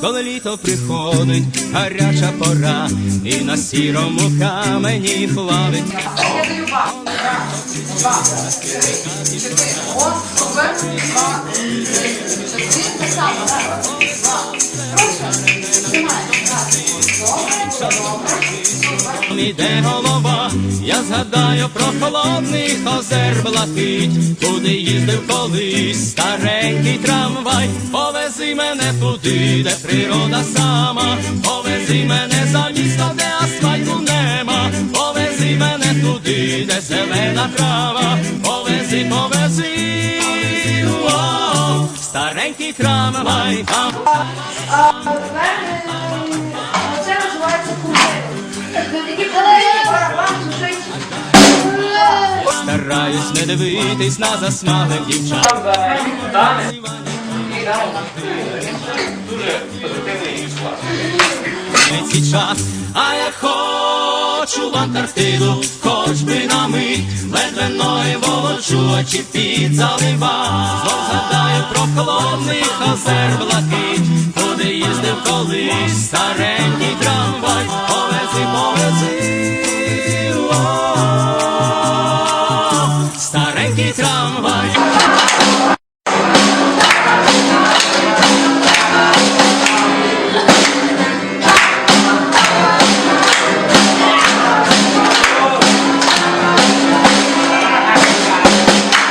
Коли літо приходить, гаряча пора, і на сірому камені плавить. Я Іде голова, я згадаю про холодний озер блакить, куди їздив колись старенький трамвай, повези мене туди, де природа сама, повези мене за місто, де асфальту нема, повези мене туди, де зелена трава, повези, повези, старенький трамвай. а А в Стараюсь не дивитись на засмаглих дівчат. Цей час, а я хочу в Антарктиду, хоч би на мить, ледве ноги волочу, очі під залива. Знов згадаю про холодний озер блакить, куди їздив колись старенький трамвай, повези, повези. і трамвай.